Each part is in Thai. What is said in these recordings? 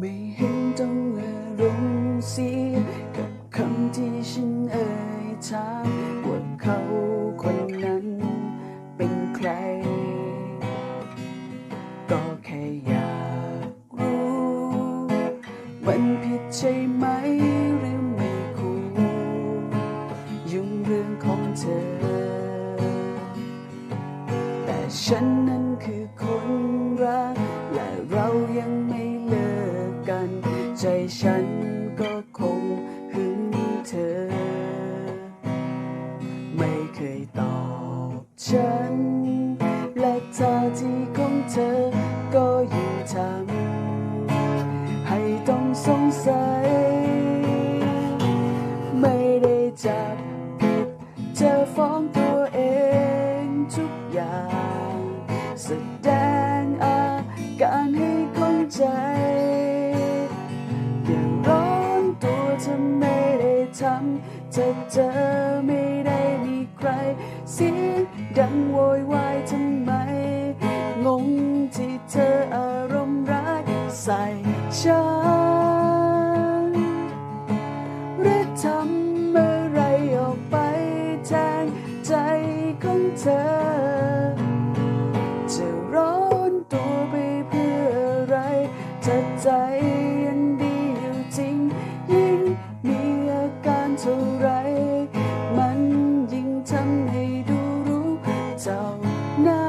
ไม่เห็นต้องอารมณ์เสียกับคำที่ฉันเอ่ยถามว่าเขาคนนั้นเป็นใคร ก็แค่อยากรู้ มันผิดใช่ไหมหรือไม่คูลยุ่งเรื่องของเธอ แต่ฉันนั้นคือคนรัก ฉันก็คงหึงเธอ ไม่เคยตอบฉัน และท่าทีของเธอก็ยิ่งทำให้ต้องสงสัย ทำเธอเจอไม่ได้มีใคร เสียงดังโวยวายทำไม งงที่เธออารมณ์ร้ายใส่ฉันหรือทำอะไรออกไปแทนใจของเธอ จะร้อนตัวไปเพื่ออะไรถ้าใจยังดีอยู่จริง เท่าไรมันยิ่งทำให้ดูรู้เท่านั้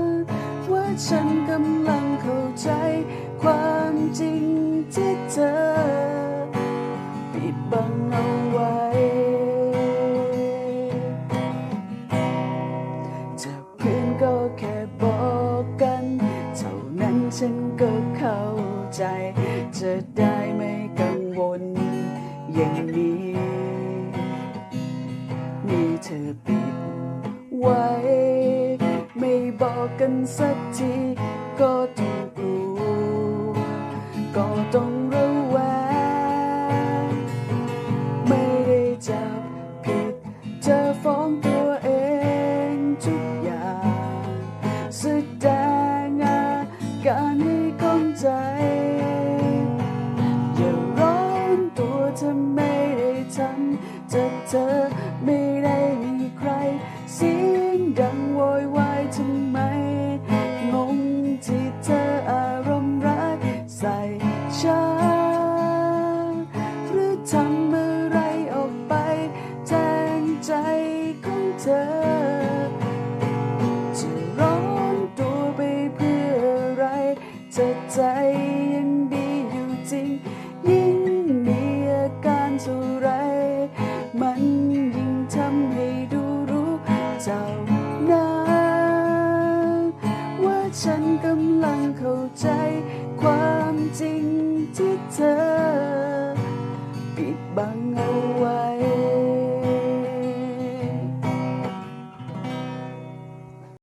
นว่าฉันกำลังเข้าใจ ความจริงที่เธอ ปิดบังเอาไว้จะเพื่อนก็แค่บอกกัน เท่านั้นฉันก็เข้าใจ จะได้ไม่กังวล อย่างนี้นี่เธอปิดไว้ ไม่บอกกันสักที ก็ต้องกลัวก็ต้องระแวงไม่ได้จับผิดเธอฟ้องตัวเองทุกอย่างแสดงอาการให้เข้าใจ จะเธอไม่ได้มีใคร เสียงดังโวยวายทำไม งงที่เธออารมณ์ร้ายใส่ฉันหรือทำอะไรออกไป แทนใจของเธอจะร้อนตัวไปเพื่ออะไรถ้าใจ ลังเข้าใจความจริงที่เธอ ปิดบัง